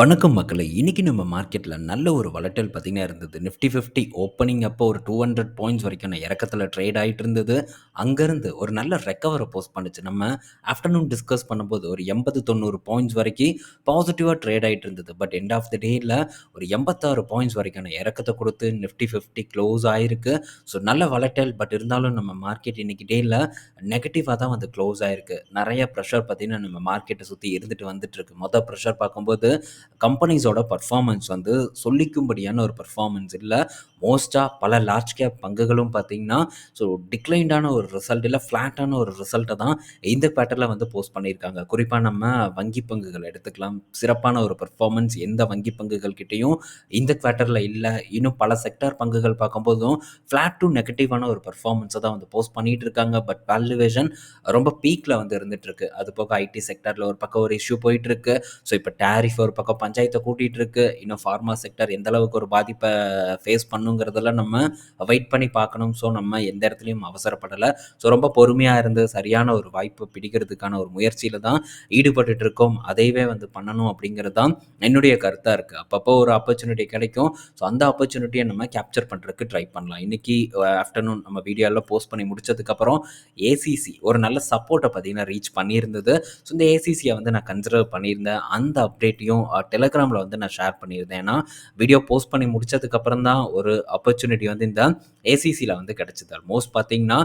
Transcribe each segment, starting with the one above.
வணக்கம் மக்களை இன்னைக்கு நம்ம மார்க்கெட்டில் நல்ல ஒரு வளட்டல் பார்த்தீங்கன்னா இருந்தது. நிஃப்டி 50 ஓப்பனிங் அப்போ ஒரு 200 பாயிண்ட்ஸ் நான் இறக்கத்தில் ட்ரேட் ஆகிட்டு இருந்தது. அங்கேருந்து ஒரு நல்ல ரெக்கவரை போஸ்ட் பண்ணுச்சு. நம்ம ஆஃப்டர்நூன் டிஸ்கஸ் பண்ணும்போது ஒரு 80, 90 பாயிண்ட்ஸ் வரைக்கும் பாசிட்டிவாக ட்ரேட் ஆகிட்டு இருந்தது. பட் எண்ட் ஆஃப் த டேயில் ஒரு 86 பாயிண்ட்ஸ் வரைக்கும் இறக்கத்தை கொடுத்து நிஃப்டி 50 க்ளோஸ் ஆகிருக்கு ஸோ நல்ல வளட்டல் பட் இருந்தாலும் நம்ம மார்க்கெட் இன்னைக்கு டேயில் நெகட்டிவாக தான் வந்து க்ளோஸ் ஆகிருக்கு நிறைய ப்ரெஷர் பார்த்தீங்கன்னா, நம்ம மார்க்கெட்டை சுற்றி இருந்துட்டு வந்துட்டுருக்கு. மொதல் ப்ரெஷர் பார்க்கும்போது கம்பெனிஸோட பர்ஃபார்மன்ஸ் வந்து சொல்லிக்கும்படியான ஒரு பெர்ஃபார்மன்ஸ் இல்லை மோஸ்ட்டாக பல லார்ஜ் கேப் பங்குகளும் பார்த்தீங்கன்னா, ஸோ டிக்ளைண்டான ஒரு ரிசல்ட் இல்லை ஃப்ளாட்டான ஒரு ரிசல்ட்டை தான் இந்த பேட்டரில் வந்து போஸ்ட் பண்ணியிருக்காங்க. குறிப்பாக நம்ம வங்கி பங்குகள் எடுத்துக்கலாம். சிறப்பான ஒரு பர்ஃபார்மன்ஸ் எந்த வங்கி பங்குகள் கிட்டேயும் இந்த குவார்ட்டரில் இல்லை இன்னும் பல செக்டார் பங்குகள் பார்க்கும்போதும் ஃப்ளாட் டூ நெகட்டிவான ஒரு பர்ஃபார்மன்ஸை தான் வந்து போஸ்ட் பண்ணிட்டு இருக்காங்க. பட் வேல்யூவேஷன் ரொம்ப பீக்கில் வந்து இருந்துட்டுருக்கு. அது போக ஐடி செக்டாரில் ஒரு பக்கம் ஒரு இஷ்யூ போயிட்டுருக்கு. ஸோ இப்போ டாரிஃப் ஒரு பக்கம் பஞ்சாயத்தை கூட்டிகிட்டு இருக்கு. இன்னும் ஃபார்மா செக்டார் எந்த அளவுக்கு ஒரு பாதிப்பை ஃபேஸ் பண்ணுங்கிறதெல்லாம் நம்ம வெயிட் பண்ணி பார்க்கணும். ஸோ நம்ம எந்த இடத்துலையும் அவசரப்படலை ஸோ ரொம்ப பொறுமையாக இருந்து சரியான ஒரு வாய்ப்பு பிடிக்கிறதுக்கான ஒரு முயற்சியில் தான் ஈடுபட்டு இருக்கோம். அதையவே வந்து பண்ணணும் அப்படிங்கிறது தான் என்னுடைய கருத்தாக இருக்குது அப்பப்போ ஒரு ஆப்பர்ச்சுனிட்டி கிடைக்கும். ஸோ அந்த ஆப்பர்ச்சுனிட்டியை நம்ம கேப்சர் பண்ணுறதுக்கு ட்ரை பண்ணலாம். இன்னைக்கு ஆஃப்டர்நூன் நம்ம வீடியோவில் போஸ்ட் பண்ணி முடிச்சதுக்கப்புறம் ஏசிசி ஒரு நல்ல சப்போர்ட்டை பார்த்தீங்கன்னா ரீச் பண்ணியிருந்தது. ஸோ இந்த ஏசிசியை வந்து நான் கன்சிடர் பண்ணியிருந்தேன். அந்த அப்டேட்டையும் டெலகிராமில் வந்து நான் ஷேர் பண்ணியிருந்தேன். ஏன்னா வீடியோ போஸ்ட் பண்ணி முடிச்சதுக்கப்புறம் தான் ஒரு ஆப்பர்ச்சுனிட்டி வந்து இந்த ஏசிசியில் வந்து கிடைச்சது. ஆல்மோஸ்ட் பார்த்தீங்கன்னா,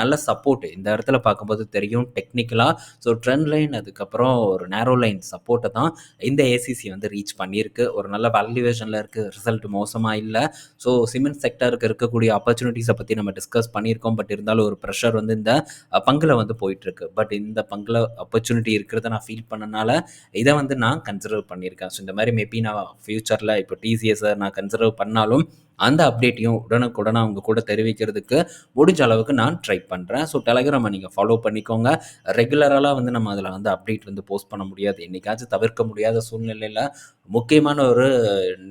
நல்ல சப்போர்ட் இந்த இடத்துல பார்க்கும்போது தெரியும் டெக்னிக்கலாக ஸோ ட்ரெண்ட் லைன் அதுக்கப்புறம் ஒரு நேரோ லைன் சப்போர்ட்டை தான் இந்த ஏசிசி வந்து ரீச் பண்ணியிருக்கு. ஒரு நல்ல வேல்யூவேஷனில் இருக்குது ரிசல்ட் மோசமாக இல்லை ஸோ சிமெண்ட் செக்டருக்கு இருக்கக்கூடிய ஆப்பர்ச்சுனிட்டிஸை பற்றி நம்ம டிஸ்கஸ் பண்ணியிருக்கோம். பட் இருந்தாலும் ஒரு ப்ரெஷர் வந்து இந்த பங்கில் வந்து போயிட்டுருக்கு. பட் இந்த பங்குல ஆப்பர்ச்சுனிட்டி இருக்கிறத நான் ஃபீல் பண்ணனால இதை வந்து நான் கன்சிடர் பண்ணியிருக்கேன். ஸோ இந்த மாதிரி மேபி நான் ஃப்யூச்சரில் இப்போ டிசிஎஸ்ஸை நான் கன்சிடர் பண்ணாலும் அந்த அப்டேட்டையும் உடனுக்குடனே அவங்க கூட தெரிவிக்கிறதுக்கு முடிஞ்ச அளவுக்கு நான் ட்ரை பண்ணுறேன் ஸோ டெலகிராமை நீங்கள் ஃபாலோ பண்ணிக்கோங்க. ரெகுலராக வந்து நம்ம அதில் வந்து அப்டேட் வந்து போஸ்ட் பண்ண முடியாது. என்றைக்காச்சும் தவிர்க்க முடியாத சூழ்நிலையில் முக்கியமான ஒரு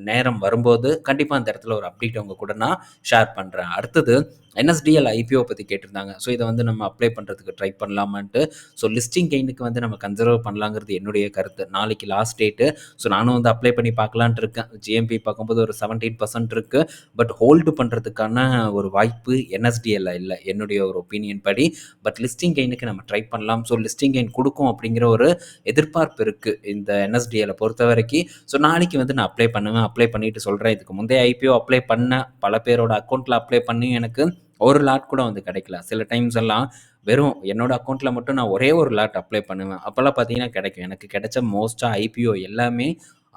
நேரம் வரும்போது கண்டிப்பாக அந்த இடத்துல ஒரு அப்டேட் அவங்க கூட நான் ஷேர் பண்ணுறேன் அடுத்தது என்எஸ்டிஎல் ஐபிஓ பற்றி கேட்டிருந்தாங்க. ஸோ இதை வந்து நம்ம அப்ளை பண்ணுறதுக்கு ட்ரை பண்ணலாமான்ட்டு. ஸோ லிஸ்டிங் கெயினுக்கு வந்து நம்ம கன்சர்வ் பண்ணலாங்கிறது என்னுடைய கருத்து. நாளைக்கு லாஸ்ட் டேட்டு. ஸோ நானும் வந்து அப்ளை பண்ணி பார்க்கலான்ட்டு இருக்கேன். ஜிஎம்பி பார்க்கும்போது ஒரு செவன்டீன் பர்சன்ட் இருக்குது பட் ஹோல்டு பண்ணுறதுக்கான ஒரு வாய்ப்பு என்எஸ்டிஎல்ல இல்லை என்னுடைய ஒரு ஒப்பீனியன் படி. பட் லிஸ்டிங் கெயினுக்கு நம்ம ட்ரை பண்ணலாம். ஸோ லிஸ்டிங் கெயின் கொடுக்கும் அப்படிங்கிற ஒரு எதிர்பார்ப்பு இருக்குது இந்த என்எஸ்டிஎல்ல பொறுத்தவரைக்கி. ஸோ நாளைக்கு வந்து நான் அப்ளை பண்ணுவேன். அப்ளை பண்ணிட்டு சொல்கிறேன் இதுக்கு முந்தைய ஐபிஓ அப்ளை பண்ண பல பேரோட அக்கௌண்ட்டில் அப்ளை பண்ணி எனக்கு ஒரு லாட் கூட வந்து கிடைக்கல. சில டைம்ஸ் எல்லாம் வெறும் என்னோட அக்கௌண்ட்டில் மட்டும் நான் ஒரே ஒரு லாட் அப்ளை பண்ணுவேன். அப்போல்லாம் பார்த்தீங்கன்னா கிடைக்கும். எனக்கு கிடைச்ச மோஸ்ட்டாக ஐபிஓ எல்லாமே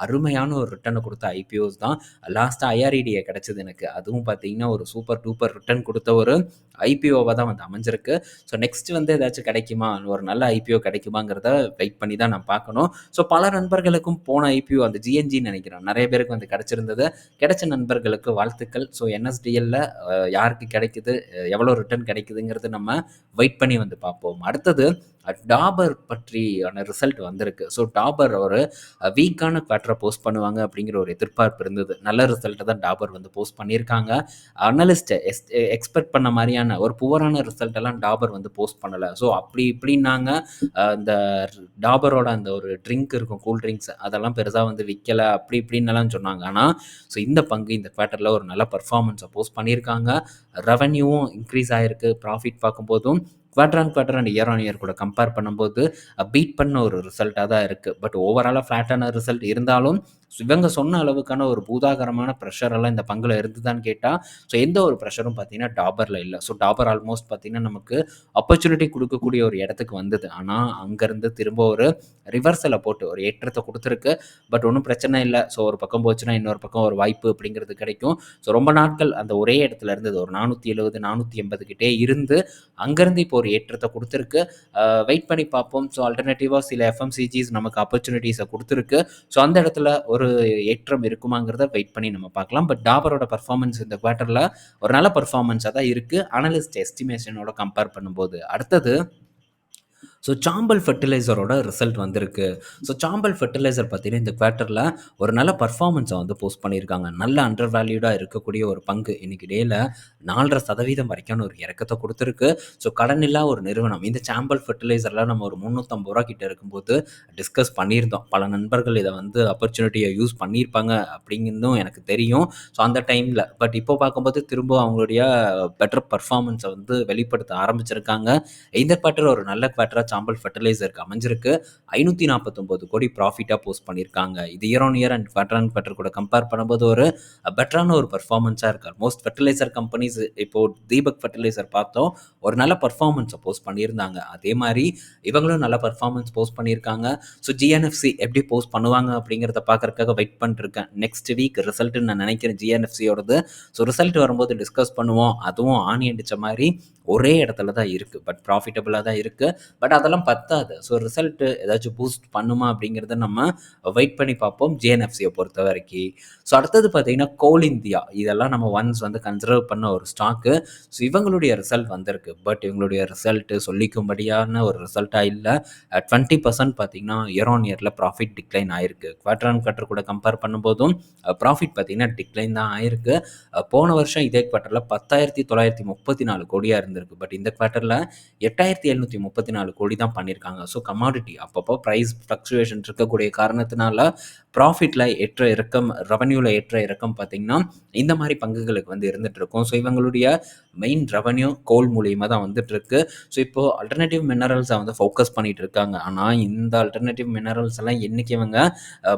அருமையான ஒரு ரிட்டனை கொடுத்த ஐபிஓஸ் தான். லாஸ்ட்டாக ஐஆர்இடியை கிடைச்சது எனக்கு. அதுவும் பார்த்தீங்கன்னா, ஒரு சூப்பர் டூப்பர் ரிட்டர்ன் கொடுத்த ஒரு ஐபிஓவை தான் வந்து அமைஞ்சிருக்கு. ஸோ நெக்ஸ்ட் வந்து ஏதாச்சும் கிடைக்குமா? ஒரு நல்ல ஐபிஓ கிடைக்குமாங்கிறத வெயிட் பண்ணி தான் நான் பார்க்கணும். ஸோ பல நண்பர்களுக்கும் போன ஐபிஓ அந்த ஜிஎன்ஜின்னு நினைக்கிறேன் நிறைய பேருக்கு வந்து கிடச்சிருந்தது கிடைச்ச நண்பர்களுக்கு வாழ்த்துக்கள். ஸோ என்எஸ்டிஎல்ல யாருக்கு கிடைக்குது? எவ்வளோ ரிட்டர்ன் கிடைக்குதுங்கிறது நம்ம வெயிட் பண்ணி வந்து பார்ப்போம். அடுத்தது டாபர் பற்றியான ரிசல்ட் வந்திருக்கு. ஸோ டாபர் ஒரு வீக்கான குவார்டரை போஸ்ட் பண்ணுவாங்க அப்படிங்கிற ஒரு எதிர்பார்ப்பு இருந்தது. நல்ல ரிசல்ட்டை தான் டாபர் வந்து போஸ்ட் பண்ணியிருக்காங்க. அனலிஸ்ட் எஸ் எக்ஸ்பெக்ட் பண்ண மாதிரியான ஒரு புவரான ரிசல்ட் எல்லாம் டாபர் வந்து போஸ்ட் பண்ணலை ஸோ அப்படி இப்படின்னாங்க. அந்த இந்த டாபரோட அந்த ஒரு ட்ரிங்க் இருக்கும். கூல் ட்ரிங்க்ஸ் அதெல்லாம் பெருசாக வந்து விற்கலை அப்படி இப்படின்னுலாம் சொன்னாங்க. ஆனால் ஸோ இந்த பங்கு இந்த குவார்ட்டர்ல ஒரு நல்ல பர்ஃபார்மன்ஸை போஸ்ட் பண்ணியிருக்காங்க. ரெவன்யூவும் இன்க்ரீஸ் ஆகிருக்கு ப்ராஃபிட் பார்க்கும்போதும் quarter on quarter and year on year கூட கம்பேர் பண்ணும்போது பீட் பண்ண ஒரு ரிசல்ட்டாக தான் இருக்குது பட் ஓவராலாக ஃப்ளாட்டான ரிசல்ட் இருந்தாலும் இவங்க சொன்ன அளவுக்கான ஒரு பூதாகரமான ப்ரெஷர் எல்லாம் இந்த பங்குல இருந்துதான்னு கேட்டால் ஸோ எந்த ஒரு ப்ரெஷரும் பார்த்தீங்கன்னா டாபரில் இல்லை ஸோ டாபர் ஆல்மோஸ்ட் பார்த்தீங்கன்னா, நமக்கு ஆப்பர்ச்சுனிட்டி கொடுக்கக்கூடிய ஒரு இடத்துக்கு வந்தது. ஆனால் அங்கேருந்து திரும்ப ஒரு ரிவர்சலை போட்டு ஒரு ஏற்றத்தை கொடுத்துருக்கு பட் ஒன்றும் பிரச்சனை இல்லை ஸோ ஒரு பக்கம் போச்சுன்னா, இன்னொரு பக்கம் ஒரு வாய்ப்பு அப்படிங்கிறது கிடைக்கும். ஸோ ரொம்ப நாட்கள் அந்த ஒரே இடத்துல இருந்தது. ஒரு நானூற்றி எழுபது நானூற்றி எண்பது கிட்டே இருந்து அங்கேருந்து இப்போ ஒரு ஏற்றத்தை கொடுத்துருக்கு வெயிட் பண்ணி பார்ப்போம். ஸோ ஆல்டர்னேட்டிவா சில எஃப்எம்சிஜிஸ் நமக்கு ஆப்பர்ச்சுனிட்டிஸை கொடுத்துருக்கு ஸோ அந்த இடத்துல ஒரு ஒரு ஏற்றம் இருக்குமாங்கிறத வெயிட் பண்ணி நம்ம பார்க்கலாம். பட் டாபரோட பர்ஃபார்மன்ஸ் இந்த குவார்ட்டரில் ஒரு நல்ல பர்ஃபார்மன்ஸாக தான் இருக்குது அனலிஸ்ட் எஸ்டிமேஷனோட கம்பேர் பண்ணும்போது. அடுத்தது ஸோ சாம்பல் ஃபெர்டிலைசரோட ரிசல்ட் வந்திருக்கு. ஸோ சாம்பல் ஃபெர்டிலைசர் பார்த்தீங்கன்னா இந்த குவார்ட்டரில் ஒரு நல்ல பர்ஃபார்மன்ஸை வந்து போஸ்ட் பண்ணியிருக்காங்க. நல்ல அண்டர் வேல்யூடாக இருக்கக்கூடிய ஒரு பங்கு இன்றைக்கி டேயில் நாலரை சதவீதம் வரைக்கும் ஒரு இறக்கத்தை கொடுத்துருக்கு. ஸோ கடனில்லா ஒரு நிறுவனம். இந்த சாம்பல் ஃபெர்டிலைசர்லாம் நம்ம ஒரு முந்நூற்றம்பது ரூபா கிட்ட இருக்கும்போது டிஸ்கஸ் பண்ணியிருந்தோம். பல நண்பர்கள் இதை வந்து ஆப்பர்ச்சுனிட்டியை யூஸ் பண்ணியிருப்பாங்க அப்படிங்கிறதும் எனக்கு தெரியும். ஸோ அந்த டைமில் பட் இப்போ பார்க்கும்போது திரும்ப அவங்களுடைய பெட்டர் பர்ஃபார்மன்ஸை வந்து வெளிப்படுத்த ஆரம்பிச்சிருக்காங்க. இந்த குவார்ட்டர் ஒரு நல்ல குவார்ட்டராக சாம்பல் ஃபெர்டிலைசருக்கு அமைஞ்சிருக்கு. ஐநூற்றி நாற்பத்தொம்போது கோடி ப்ராஃபிட்டாக போஸ்ட் பண்ணியிருக்காங்க. இது year on year and quarter and quarter கூட கம்பேர் பண்ணும்போது ஒரு பெட்டரான ஒரு பர்ஃபார்மன்ஸாக இருக்கார் மோஸ்ட் ஃபெர்டிலைசர் கம்பெனிஸ் இப்போது தீபக் ஃபெர்டிலைசர் பார்த்தோம். ஒரு நல்ல பர்ஃபார்மன்ஸை போஸ்ட் பண்ணியிருந்தாங்க. அதே மாதிரி இவங்களும் நல்ல பர்ஃபார்மன்ஸ் போஸ்ட் பண்ணியிருக்காங்க. ஸோ ஜிஎன்எஃப்சி எப்படி போஸ்ட் பண்ணுவாங்க அப்படிங்கிறத பார்க்குறதுக்காக வெயிட் பண்ணிருக்கேன். நெக்ஸ்ட் வீக் ரிசல்ட்டுன்னு நான் நினைக்கிறேன் ஜிஎன்எஃப்சியோடது ஸோ ரிசல்ட் வரும்போது டிஸ்கஸ் பண்ணுவோம். அதுவும் ஆணி அடித்த மாதிரி ஒரே இடத்துல தான் இருக்குது பட் ப்ராஃபிட்டபுளாக தான் இருக்குது பட் அதெல்லாம் பத்தாது. ஸோ ரிசல்ட்டு ஏதாச்சும் பூஸ்ட் பண்ணுமா அப்படிங்கிறத நம்ம வெயிட் பண்ணி பார்ப்போம் ஜேஎன்எஃப்சியை பொறுத்த வரைக்கும். ஸோ அடுத்தது பார்த்தீங்கன்னா கோல் இந்தியா. இதெல்லாம் நம்ம ஒன்ஸ் வந்து கன்சர்வ் பண்ண ஒரு ஸ்டாக்கு ஸோ இவங்களுடைய ரிசல்ட் வந்திருக்கு. பட் இவங்களுடைய ரிசல்ட்டு சொல்லிக்கும்படியான ஒரு ரிசல்ட்டாக இல்லை. டுவெண்ட்டி பர்சன்ட் பார்த்தீங்கன்னா இயர் ஆன் இயரில் ப்ராஃபிட் டிக்ளைன் ஆயிருக்கு. குவார்டர் ஆன் குவார்டர் கூட கம்பேர் பண்ணும்போதும் ப்ராஃபிட் பார்த்தீங்கன்னா டிக்ளைன் தான் ஆயிருக்கு. போன வருஷம் இதே குவார்ட்டரில் பத்தாயிரத்தி தொள்ளாயிரத்தி முப்பத்தி நாலு கோடியாக இருந்திருக்கு. பட் இந்த குவார்ட்டரில் எட்டாயிரத்தி எழுநூற்றி முப்பத்தி நாலு கோடி தான் பண்ணியிருக்காங்க ஸோ கமாடிட்டி அப்பப்போ ப்ரைஸ் ஃப்ளக்சுவேஷன் இருக்கக்கூடிய காரணத்தினால ப்ராஃபிட்டில் ஏற்ற இறக்கம் ரெவன்யூவில் ஏற்ற இறக்கம் பார்த்திங்கன்னா இந்த மாதிரி பங்குகளுக்கு வந்து இருந்துகிட்ருக்கும் ஸோ இவங்களுடைய மெயின் ரெவன்யூ கோல் மூலியமாக தான் வந்துட்டுருக்கு ஸோ இப்போது அல்டர்னேட்டிவ் மினரல்ஸை வந்து ஃபோக்கஸ் பண்ணிகிட்டு இருக்காங்க. ஆனால் இந்த அல்டர்னேட்டிவ் மினரல்ஸ் எல்லாம் என்னைக்கு இவங்க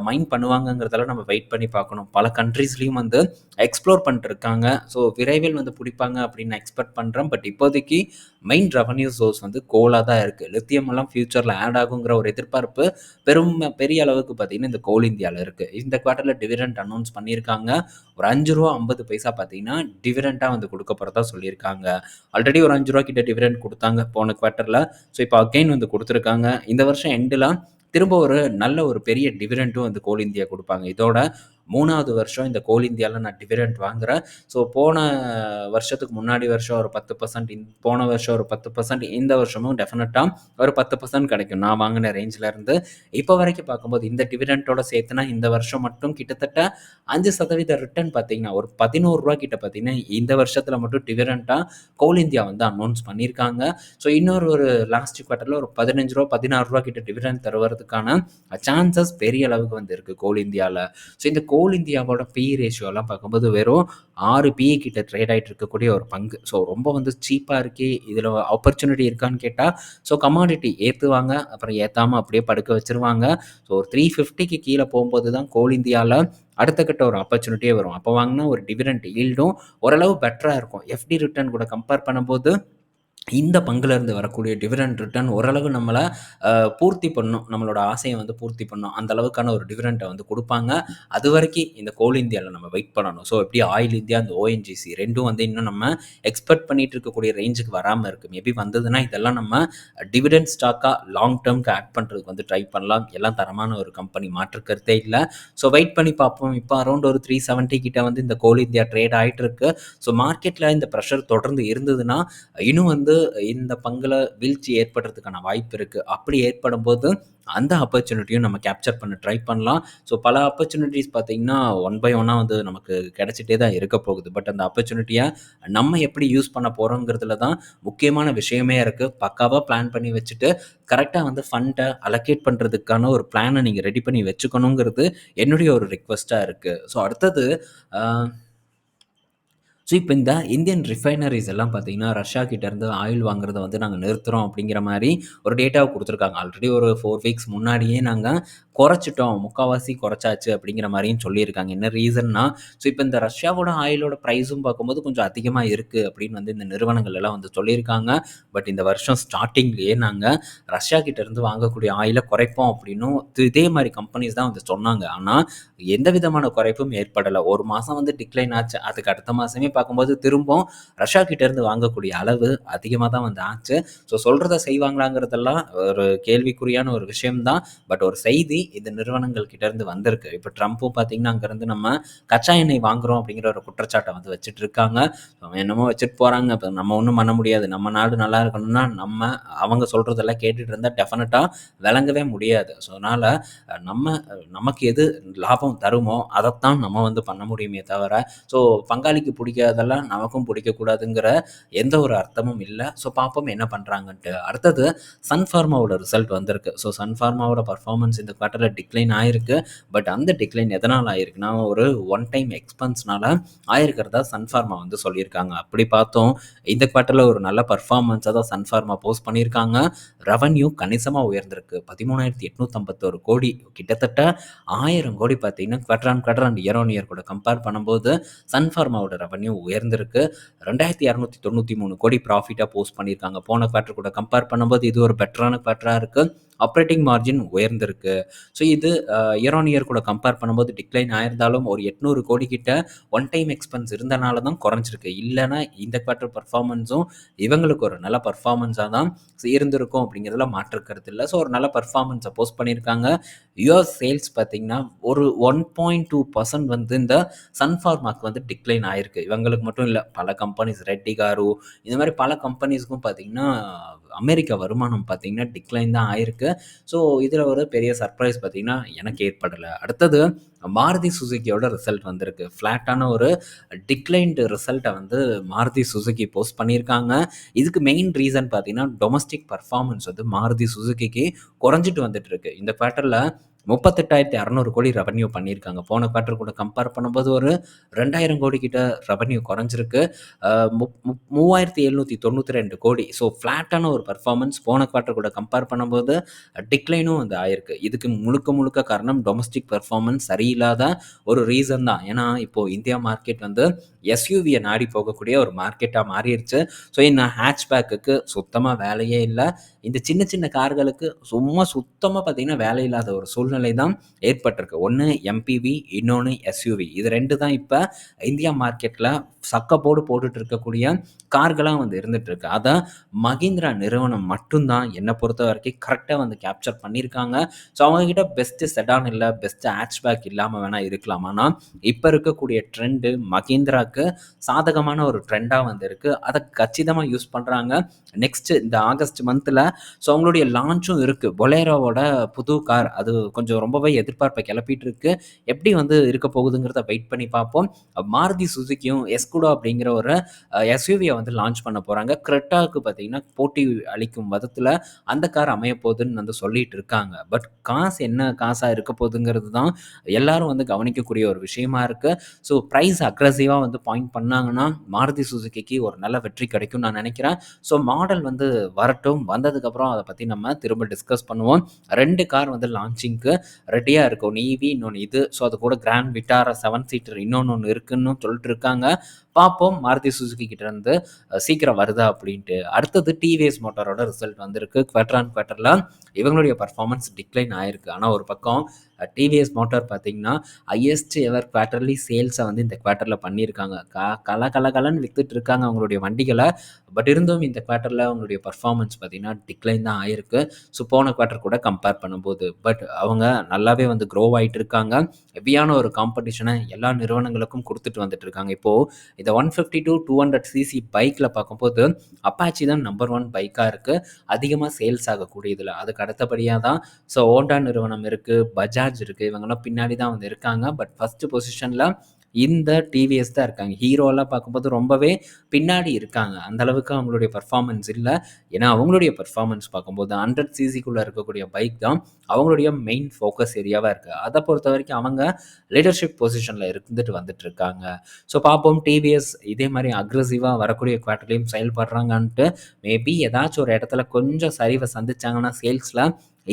மைண்ட் பண்ணுவாங்கங்கிறதெல்லாம் நம்ம வெயிட் பண்ணி பார்க்கணும். பல கண்ட்ரீஸ்லேயும் வந்து எக்ஸ்ப்ளோர் பண்ணிட்டு இருக்காங்க. ஸோ விரைவில் வந்து பிடிப்பாங்க அப்படின்னு எக்ஸ்பெக்ட் பண்ணுறேன் பட் இப்போதைக்கு மெயின் ரெவன்யூ சோர்ஸ் வந்து கோலாக தான் இருக்குது லித்தியம் எல்லாம் ஃபியூச்சரில் ஆட் ஆகுங்கிற ஒரு எதிர்பார்ப்பு பெரும் பெரிய அளவுக்கு பார்த்தீங்கன்னா இந்த கோல் இந்தியாவில் இருக்குது இந்த குவார்ட்டரில் டிவிடெண்ட் அனௌன்ஸ் பண்ணியிருக்காங்க. ஒரு அஞ்சு ரூபா ஐம்பது பைசா பார்த்தீங்கன்னா டிவிடெண்ட்டாக வந்து கொடுக்க போகிறதா சொல்லியிருக்காங்க. ஆல்ரெடி ஒரு அஞ்சு ரூபா கிட்ட டிவிடெண்ட் கொடுத்தாங்க போன குவார்ட்டரில் ஸோ இப்போ அகைன் வந்து கொடுத்துருக்காங்க. இந்த வருஷம் எண்டில் திரும்ப ஒரு நல்ல ஒரு பெரிய டிவிடெண்ட்டும் வந்து கோல் இந்தியா கொடுப்பாங்க. இதோட மூணாவது வருஷம் இந்த கோல் இந்தியாவில் நான் டிவிடெண்ட் வாங்குறேன். ஸோ போன வருஷத்துக்கு முன்னாடி வருஷம் ஒரு பத்து பர்சன்ட் போன வருஷம் ஒரு பத்து பர்சன்ட் இந்த வருஷமும் டெஃபினட்டாக ஒரு பத்து பர்சன்ட் கிடைக்கும். நான் வாங்கின ரேஞ்சில் இருந்து. இப்போ வரைக்கும் பார்க்கும்போது இந்த டிவிடெண்ட்டோட சேர்த்துனா இந்த வருஷம் மட்டும் கிட்டத்தட்ட அஞ்சு சதவீத ரிட்டர்ன் பார்த்தீங்கன்னா ஒரு பதினோருவா கிட்ட பார்த்தீங்கன்னா இந்த வருஷத்தில் மட்டும் டிவிடெண்ட்டாக கோல் இந்தியா வந்து அனௌன்ஸ் பண்ணியிருக்காங்க. ஸோ இன்னொரு ஒரு லாஸ்ட் குவார்ட்டரில் ஒரு பதினஞ்சு ரூபா பதினாறு ரூபா கிட்ட டிவிடெண்ட் தருவதுக்கான சான்சஸ் பெரிய அளவுக்கு வந்து இருக்குது கோல் இந்தியாவில் ஸோ இந்த கோல் இந்தியாவோட பி ரேஷியோலாம் பார்க்கும்போது வெறும் ஆறு பி கிட்ட ட்ரேட் ஆகிட்டு இருக்கக்கூடிய ஒரு பங்கு. ஸோ ரொம்ப வந்து சீப்பாக இருக்கே இதில் ஆப்பர்ச்சுனிட்டி இருக்கான்னு கேட்டால் ஸோ கமாடிட்டி ஏற்றுவாங்க அப்புறம் ஏற்றாமல் அப்படியே படுக்க வச்சுருவாங்க. ஸோ ஒரு த்ரீ ஃபிஃப்டிக்கு கீழே போகும்போது தான் கோல் இந்தியாவில் அடுத்த கட்ட ஒரு ஆப்பர்ச்சுனிட்டியே வரும். அப்போ வாங்கினா ஒரு டிவிடெண்ட் ஈல்டும் ஓரளவு பெட்டராக இருக்கும். எஃப்டி ரிட்டர்ன் கூட கம்பேர் பண்ணும்போது இந்த பங்குலேருந்து வரக்கூடிய டிவிடெண்ட் ரிட்டர்ன் ஓரளவு நம்மளை பூர்த்தி பண்ணும். நம்மளோட ஆசையை வந்து பூர்த்தி பண்ணும். அந்த அளவுக்கான ஒரு டிவிடெண்ட்டை வந்து கொடுப்பாங்க. அது வரைக்கும் இந்த கோல் இந்தியாவில் நம்ம வெயிட் பண்ணணும். ஸோ எப்படி ஆயில் இந்தியா அந்த ஓஎன்ஜிசி ரெண்டும் வந்து இன்னும் நம்ம எக்ஸ்பெக்ட் பண்ணிட்டு இருக்கக்கூடிய ரேஞ்சுக்கு வராமல் இருக்குது மேபி வந்ததுன்னா இதெல்லாம் நம்ம டிவிடெண்ட் ஸ்டாக்காக லாங் டேர்ம்க்கு ஆட் பண்ணுறதுக்கு வந்து ட்ரை பண்ணலாம். எல்லாம் தரமான ஒரு கம்பெனி மாற்றுக்கிறதே இல்லை. ஸோ வெயிட் பண்ணி பார்ப்போம். இப்போ அரௌண்ட் ஒரு த்ரீ செவன்ட்டி கிட்ட வந்து இந்த கோல் இந்தியா ட்ரேட் ஆகிட்டு இருக்கு. ஸோ மார்க்கெட்டில் இந்த ப்ரெஷர் தொடர்ந்து இருந்ததுன்னா இன்னும் வந்து இந்த பங்குல வீழ்ச்சி ஏற்படுறதுக்கான வாய்ப்பு இருக்குது அப்படி ஏற்படும் போது அந்த ஆப்பர்ச்சுனிட்டியும் நம்ம கேப்சர் பண்ண ட்ரை பண்ணலாம். ஸோ பல ஆப்பர்ச்சுனிட்டிஸ் பார்த்தீங்கன்னா ஒன் பை ஒன்னாக வந்து நமக்கு கிடைச்சிட்டே தான் இருக்க போகுது. பட் அந்த ஆப்பர்ச்சுனிட்டியை நம்ம எப்படி யூஸ் பண்ண போகிறோங்கிறதுல தான் முக்கியமான விஷயமே இருக்குது பக்காவாக பிளான் பண்ணி வச்சுட்டு கரெக்டாக வந்து ஃபண்டை அலோகேட் பண்ணுறதுக்கான ஒரு பிளானை நீங்கள் ரெடி பண்ணி வச்சுக்கணுங்கிறது என்னுடைய ஒரு ரிக்வெஸ்ட்டாக இருக்குது ஸோ அடுத்தது ஸோ இப்போ இந்த இந்தியன் ரிஃபைனரிஸ் எல்லாம் பார்த்தீங்கன்னா ரஷ்யா கிட்டேருந்து ஆயில் வாங்குறத வந்து நாங்கள் நிறுத்துகிறோம் அப்படிங்கிற மாதிரி ஒரு டேட்டாவை கொடுத்துருக்காங்க. ஆல்ரெடி ஒரு ஃபோர் வீக்ஸ் முன்னாடியே நாங்கள் குறைச்சிட்டோம் முக்கால்வாசி குறைச்சாச்சு அப்படிங்கிற மாதிரியும் சொல்லியிருக்காங்க. என்ன ரீசன்னா ஸோ இப்போ இந்த ரஷ்யாவோட ஆயிலோட ப்ரைஸும் பார்க்கும்போது கொஞ்சம் அதிகமாக இருக்குது அப்படின்னு வந்து இந்த நிறுவனங்கள் எல்லாம் வந்து சொல்லியிருக்காங்க. பட் இந்த வருஷம் ஸ்டார்டிங்லேயே நாங்கள் ரஷ்யா கிட்டேருந்து வாங்கக்கூடிய ஆயிலை குறைப்போம் அப்படின்னும் இதே மாதிரி கம்பெனிஸ் தான் வந்து சொன்னாங்க. ஆனால் எந்த விதமான குறைப்பும் ஏற்படலை. ஒரு மாதம் வந்து டிக்ளைன் ஆச்சு. அதுக்கு அடுத்த மாதமே பார்க்கும்போது திரும்பவும் ரஷ்யா கிட்டேருந்து வாங்கக்கூடிய அளவு அதிகமாக தான் வந்து ஆச்சு. ஸோ சொல்கிறத செய்வாங்களாங்கிறதெல்லாம் ஒரு கேள்விக்குறியான ஒரு விஷயம்தான். பட் ஒரு செய்தி இந்த நிறுவனங்கள் கிட்டேருந்து வந்திருக்கு. இப்போ ட்ரம்ப்பும் பார்த்தீங்கன்னா அங்கேருந்து நம்ம கச்சா எண்ணெய் வாங்குறோம் அப்படிங்கிற ஒரு குற்றச்சாட்டை வந்து வச்சுட்டு இருக்காங்க. என்னமோ வச்சுட்டு போகிறாங்க இப்போ நம்ம ஒன்றும் பண்ண முடியாது. நம்ம நாடு நல்லா இருக்கணும்னா நம்ம அவங்க சொல்கிறதெல்லாம் கேட்டுட்டு இருந்தால் டெஃபினட்டாக விளங்கவே முடியாது. ஸோ அதனால் நம்ம நமக்கு எது லாபம் தருமோ அதைத்தான் நம்ம வந்து பண்ண முடியுமே தவிர ஸோ பங்காளிக்கு பிடிக்காதெல்லாம் நமக்கும் பிடிக்கக்கூடாதுங்கிற எந்த ஒரு அர்த்தமும் இல்லை. ஸோ பார்ப்போம் என்ன பண்ணுறாங்கன்ட்டு அடுத்தது சன்ஃபார்மாவோட ரிசல்ட் வந்திருக்கு. ஸோ சன்ஃபார்மாவோட பர்ஃபார்மன்ஸ் இந்த குவார்ட்டரில் டிக்ளைன் ஆயிருக்கு. பட் அந்த டிக்ளைன் எதனால் ஆயிருக்குன்னா ஒரு ஒன் டைம் எக்ஸ்பென்ஸ்னால ஆயிருக்கிறதா சன்ஃபார்மா வந்து சொல்லியிருக்காங்க. அப்படி பார்த்தோம். இந்த குவார்ட்டரில் ஒரு நல்ல பர்ஃபார்மன்ஸாக தான் சன்ஃபார்மா போஸ்ட் பண்ணியிருக்காங்க. ரெவன்யூ கணிசமாக உயர்ந்திருக்கு. பதிமூணாயிரத்தி எட்நூற்றம்பத்தோரு கோடி கிட்டத்தட்ட ஆயிரம் கோடி பார்த்தீங்கன்னா quarter on quarter and year on year கூட கம்பேர் பண்ணும்போது சன்ஃபார்மாவோட ரெவன்யூ உயர்ந்திருக்கு. ரெண்டாயிரத்தி இரநூத்தி தொண்ணூற்றி மூணு கோடி ப்ராஃபிட்டாக போஸ்ட் பண்ணியிருக்காங்க. போன குவார்டர் கூட கம்பேர் பண்ணும்போது இது ஒரு பெட்டரான குவாட்டராக இருக்குது ஆப்ரேட்டிங் மார்ஜின் உயர்ந்திருக்கு. ஸோ இது இயர் ஆன் இயர் கூட கம்பேர் பண்ணும்போது டிக்ளைன் ஆயிருந்தாலும் ஒரு எட்நூறு கோடி கிட்ட ஒன் டைம் எக்ஸ்பென்ஸ் இருந்தனால தான் குறைஞ்சிருக்கு. இல்லைனா இந்த குவார்ட்டர் பர்ஃபார்மன்ஸும் இவங்களுக்கு ஒரு நல்ல பர்ஃபார்மன்ஸாக தான் இருந்திருக்கும் அப்படிங்கிறதுல மாற்றுக்கிறது இல்லை. ஸோ ஒரு நல்ல பர்ஃபார்மன்ஸை போஸ்ட் பண்ணியிருக்காங்க. யுஎஸ் சேல்ஸ் பார்த்தீங்கன்னா ஒரு ஒன் பாயிண்ட் டூ பர்சன்ட் வந்து இந்த சன்ஃபார்மாக்கு வந்து டிக்ளைன் ஆயிருக்கு. இவங்களுக்கு மட்டும் இல்லை பல கம்பெனிஸ் ரெட்டி காரு இந்த மாதிரி பல கம்பெனிஸ்க்கும் பார்த்தீங்கன்னா அமெரிக்கா வருமானம் பார்த்திங்கன்னா டிக்ளைன் தான் ஆயிருக்கு. ஸோ இதில் ஒரு பெரிய சர்ப்ரைஸ் பார்த்திங்கன்னா எனக்கு ஏற்படலை. அடுத்தது மாருதி சுசுக்கியோட ரிசல்ட் வந்திருக்கு. ஃப்ளாட்டான ஒரு டிக்ளைன்டு ரிசல்ட்டை வந்து மாருதி சுசுக்கி போஸ்ட் பண்ணியிருக்காங்க. இதுக்கு மெயின் ரீசன் பார்த்தீங்கன்னா டொமஸ்டிக் பர்ஃபார்மன்ஸ் வந்து மாருதி சுசுக்கிக்கு குறைஞ்சிட்டு வந்துட்டு இருக்கு. இந்த குவார்ட்டரில் முப்பத்தெட்டாயிரத்தி அறநூறு கோடி ரெவன்யூ பண்ணியிருக்காங்க. போன குவார்டர் கூட கம்பேர் பண்ணும்போது ஒரு ரெண்டாயிரம் கோடி கிட்ட ரெவன்யூ குறைஞ்சிருக்கு. மூவாயிரத்தி எழுநூற்றி தொண்ணூற்றி ரெண்டு கோடி. ஸோ ஃப்ளாட்டான ஒரு பர்ஃபார்மன்ஸ் போன குவார்டர் கூட கம்பேர் பண்ணும்போது டிக்ளைனும் வந்து ஆயிருக்கு. இதுக்கு முழுக்க முழுக்க காரணம் டொமஸ்டிக் பர்ஃபார்மன்ஸ் சரியில்லாத ஒரு ரீசன் தான். ஏன்னா இப்போது இந்தியா மார்க்கெட் வந்து எஸ்யூவியை நாடி போகக்கூடிய ஒரு மார்க்கெட்டாக மாறிடுச்சு ஸோ இந்த ஹேட்ச்பேக்குக்கு சுத்தமாக வேலையே இல்லை. இந்த சின்ன சின்ன கார்களுக்கு சும்மா சுத்தமாக பார்த்தீங்கன்னா வேலை இல்லாத ஒரு சூழ்நிலை தான் ஏற்பட்டிருக்கு. ஒன்று எம்பிவி இன்னொன்று எஸ்யூவி இது ரெண்டு தான் இப்போ இந்தியா மார்க்கெட்டில் சக்கப்போடு போட்டுட்டு இருக்கக்கூடிய கார்களாக வந்து இருந்துகிட்ருக்கு அதை மஹிந்திரா நிறுவனம் மட்டும்தான் என்னை பொறுத்த வரைக்கும் கரெக்டாக வந்து கேப்சர் பண்ணியிருக்காங்க. ஸோ அவங்கக்கிட்ட பெஸ்ட்டு செடான் இல்லை பெஸ்ட்டு ஹேட்ச்பேக் இல்லாமல் வேணால் இருக்கலாம். ஆனால் இப்போ இருக்கக்கூடிய ட்ரெண்டு மகிந்திராவுக்கு சாதகமான ஒரு ட்ரெண்டாக வந்து இருக்குது அதை கச்சிதமாக யூஸ் பண்ணுறாங்க நெக்ஸ்ட்டு இந்த ஆகஸ்ட் மந்தில் ஸோ அவங்களுடைய லான்ச்சும் இருக்குது பொலேரோவோட புது கார் அது கொஞ்சம் கொஞ்சம் ரொம்பவே எதிர்பார்ப்பை கிளப்பிட்டு இருக்கு எப்படி வந்து இருக்க போகுதுங்கிறத வெயிட் பண்ணி பார்ப்போம். மாருதி சுசுக்கியும் எஸ்குடோ அப்படிங்கிற ஒரு எஸ்யூவியை வந்து லான்ச் பண்ண போகிறாங்க கிரெட்டாவுக்கு பார்த்தீங்கன்னா போட்டி அளிக்கும் விதத்தில் அந்த கார் அமைய போகுதுன்னு வந்து சொல்லிட்டு இருக்காங்க. பட் காசு என்ன காசாக இருக்க போகுதுங்கிறது தான் எல்லாரும் வந்து கவனிக்கக்கூடிய ஒரு விஷயமா இருக்குது ஸோ ப்ரைஸ் அக்ரஸிவாக வந்து பாயிண்ட் பண்ணாங்கன்னா மாருதி சுசுக்கிக்கு ஒரு நல்ல வெற்றி கிடைக்கும் நான் நினைக்கிறேன். ஸோ மாடல் வந்து வரட்டும். வந்ததுக்கப்புறம் அதை பற்றி நம்ம திரும்ப டிஸ்கஸ் பண்ணுவோம். ரெண்டு கார் வந்து லான்ச்சிங்க்கு ரெடியாக இருக்கும். நீவி இன்னொன்று இது. ஸோ அது கூட கிராண்ட் விட்டாரா செவன் சீட்டர் இன்னொன்று ஒன்று இருக்குன்னு சொல்லிட்டு இருக்காங்க. பார்ப்போம் மாருதி சுசுகி கிட்ட இருந்து சீக்கிரம் வருதா அப்படின்ட்டு. அடுத்தது டிவிஎஸ் மோட்டாரோட ரிசல்ட் வந்திருக்கு. குவார்டர் ஆன் குவார்ட்டரில் இவங்களுடைய பர்ஃபார்மன்ஸ் டிக்ளைன் ஆயிருக்கு. ஆனால் ஒரு பக்கம் டிவிஎஸ் மோட்டார் பார்த்தீங்கன்னா ஹையஸ்ட் எவர் குவார்டர்லி சேல்ஸை வந்து இந்த குவார்ட்டரில் பண்ணியிருக்காங்க. க கல கல கலன்னு வித்துட்டு இருக்காங்க அவங்களுடைய வண்டிகளை. பட் இருந்தும் இந்த குவார்ட்டரில் அவங்களுடைய பர்ஃபார்மன்ஸ் பார்த்திங்கன்னா டிக்ளைன் தான் ஆயிருக்கு. ஸோ போன குவார்ட்டர் கூட கம்பேர் பண்ணும்போது. பட் அவங்க நல்லாவே வந்து க்ரோ ஆகிட்டு இருக்காங்க. ஹெவியான ஒரு காம்படிஷனை எல்லா நிறுவனங்களுக்கும் கொடுத்துட்டு வந்துட்டு இருக்காங்க. இப்போது இந்த one fifty two two hundred CC பைக்கில் பார்க்கும்போது அப்பாச்சி தான் நம்பர் ஒன் பைக்காக இருக்குது அதிகமாக சேல்ஸ் ஆகக்கூடியதில் அதுக்கு அடுத்தபடியாக தான் ஸோ ஓண்டா நிறுவனம் இருக்குது பஜாஜ் இருக்குது இவங்கெல்லாம் பின்னாடி தான் வந்து இருக்காங்க. பட் ஃபஸ்ட்டு பொசிஷனில் இந்த டிவிஎஸ் தான் இருக்காங்க. ஹீரோலாம் பார்க்கும்போது ரொம்பவே பின்னாடி இருக்காங்க. அந்த அளவுக்கு அவங்களுடைய பர்ஃபார்மன்ஸ் இல்லை. ஏன்னா அவங்களுடைய பர்ஃபார்மன்ஸ் பார்க்கும்போது ஹண்ட்ரட் சிசிக்குள்ளே இருக்கக்கூடிய பைக் தான் அவங்களுடைய மெயின் ஃபோக்கஸ் ஏரியாவாக இருக்குது அதை பொறுத்த வரைக்கும் அவங்க லீடர்ஷிப் பொசிஷனில் இருந்துட்டு வந்துட்டு இருக்காங்க. ஸோ பார்ப்போம். டிவிஎஸ் இதே மாதிரி அக்ரஸிவாக வரக்கூடிய குவார்ட்டர்லையும் செயல்படுறாங்கன்ட்டு மேபி ஏதாச்சும் ஒரு இடத்துல கொஞ்சம் சரிவை சந்திச்சாங்கன்னா சேல்ஸில்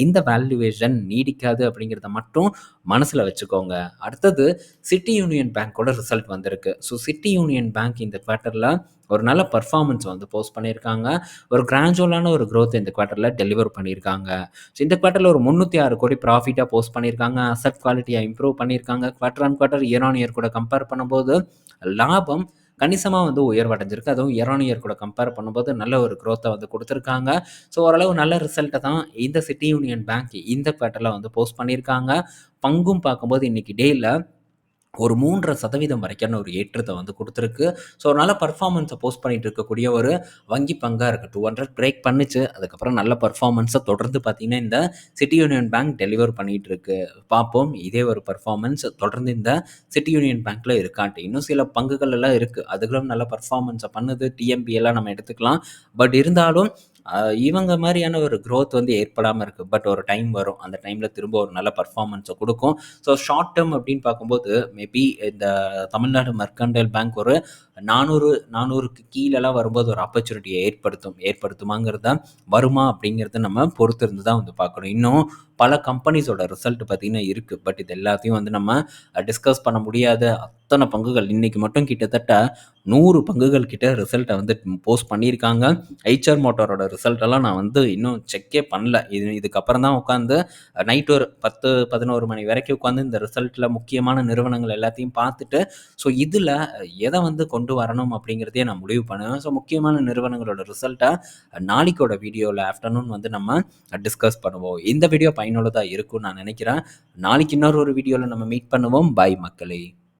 இந்த வேல்யூவேஷன் நீடிக்காது அப்படிங்கிறத மட்டும் மனசில் வச்சுக்கோங்க. அடுத்தது சிட்டி யூனியன் பேங்க்கோட ரிசல்ட் வந்திருக்கு. ஸோ சிட்டி யூனியன் பேங்க் இந்த குவார்ட்டரில் ஒரு நல்ல பர்ஃபார்மன்ஸ் வந்து போஸ்ட் பண்ணியிருக்காங்க. ஒரு கிராஜுவலான ஒரு க்ரோத் இந்த குவார்ட்டரில் டெலிவர் பண்ணியிருக்காங்க. ஸோ இந்த குவார்ட்டரில் ஒரு முந்நூற்றி ஆறு கோடி ப்ராஃபிட்டாக போஸ்ட் பண்ணியிருக்காங்க. அசட் குவாலிட்டியாக இம்ப்ரூவ் பண்ணியிருக்காங்க. Quarter on quarter year on year கூட கம்பேர் பண்ணும்போது லாபம் கணிசமாக வந்து உயர்வடைஞ்சிருக்கு. அதுவும் இயர் ஆன் இயர் கூட கம்பேர் பண்ணும்போது நல்ல ஒரு க்ரோத்தை வந்து கொடுத்துருக்காங்க. ஸோ ஓரளவு நல்ல ரிசல்ட்டை தான் இந்த சிட்டி யூனியன் பேங்க் இந்த குவார்ட்டரில் வந்து போஸ்ட் பண்ணியிருக்காங்க. பங்கும் பார்க்கும்போது இன்றைக்கி டேயில் ஒரு மூன்றரை சதவீதம் வரைக்கான ஒரு ஏற்றத்தை வந்து கொடுத்துருக்கு. ஸோ நல்ல பர்ஃபார்மன்ஸை போஸ்ட் பண்ணிட்டு இருக்கக்கூடிய ஒரு வங்கி பங்காக இருக்குது டூ ஹண்ட்ரட் பிரேக் பண்ணிச்சு. அதுக்கப்புறம் நல்ல பர்ஃபார்மன்ஸை தொடர்ந்து பார்த்தீங்கன்னா இந்த சிட்டி யூனியன் பேங்க் டெலிவர் பண்ணிகிட்டு இருக்கு. பார்ப்போம். இதே ஒரு பர்ஃபார்மன்ஸ் தொடர்ந்து இந்த சிட்டி யூனியன் பேங்க்கில் இருக்கான்ட்டு. இன்னும் சில பங்குகள் எல்லாம் இருக்குது அதுகளும் நல்ல பர்ஃபார்மன்ஸை பண்ணுது. டிஎம்பி எல்லாம் நம்ம எடுத்துக்கலாம். பட் இருந்தாலும் இவங்க மாதிரியான ஒரு க்ரோத் வந்து ஏற்படாமல் இருக்குது பட் ஒரு டைம் வரும். அந்த டைமில் திரும்ப ஒரு நல்ல பர்ஃபார்மன்ஸை கொடுக்கும். ஸோ ஷார்ட் டேர்ம் அப்படின்னு பார்க்கும்போது மேபி இந்த தமிழ்நாடு மர்கண்டல் பேங்க் ஒரு நானூறு நானூறுக்கு கீழெல்லாம் வரும்போது ஒரு ஆப்பர்ச்சுனிட்டியை ஏற்படுத்தும் ஏற்படுத்துமாங்கிறத வருமா அப்படிங்கிறத நம்ம பொறுத்து இருந்து தான் வந்து பார்க்கணும். இன்னும் பல கம்பெனிஸோட ரிசல்ட் பார்த்திங்கன்னா இருக்குது பட் இது எல்லாத்தையும் வந்து நம்ம டிஸ்கஸ் பண்ண முடியாத அத்தனை பங்குகள். இன்றைக்கி மட்டும் கிட்டத்தட்ட நூறு பங்குகள் கிட்ட ரிசல்ட்டை வந்து போஸ்ட் பண்ணியிருக்காங்க. ஐச்சர் மோட்டரோட ரிசல்ட்டெல்லாம் நான் வந்து இன்னும் செக்கே பண்ணல. இது இதுக்கப்புறம் தான் உட்காந்து நைட் ஒரு பத்து பதினோரு மணி வரைக்கும் உட்காந்து இந்த ரிசல்ட்டில் முக்கியமான நிறுவனங்கள் எல்லாத்தையும் பார்த்துட்டு ஸோ இதில் எதை வந்து கொண்டு வரணும் அப்படிங்கிறதையே நான் முடிவு பண்ணுவேன் ஸோ முக்கியமான நிறுவனங்களோட ரிசல்ட்டை நாளைக்கோட வீடியோவில் ஆஃப்டர்நூன் வந்து நம்ம டிஸ்கஸ் பண்ணுவோம். இந்த வீடியோ பயனுள்ளதாக இருக்கும்னு நான் நினைக்கிறேன். நாளைக்கு இன்னொரு ஒரு வீடியோவில் நம்ம மீட் பண்ணுவோம். பாய் மக்களே.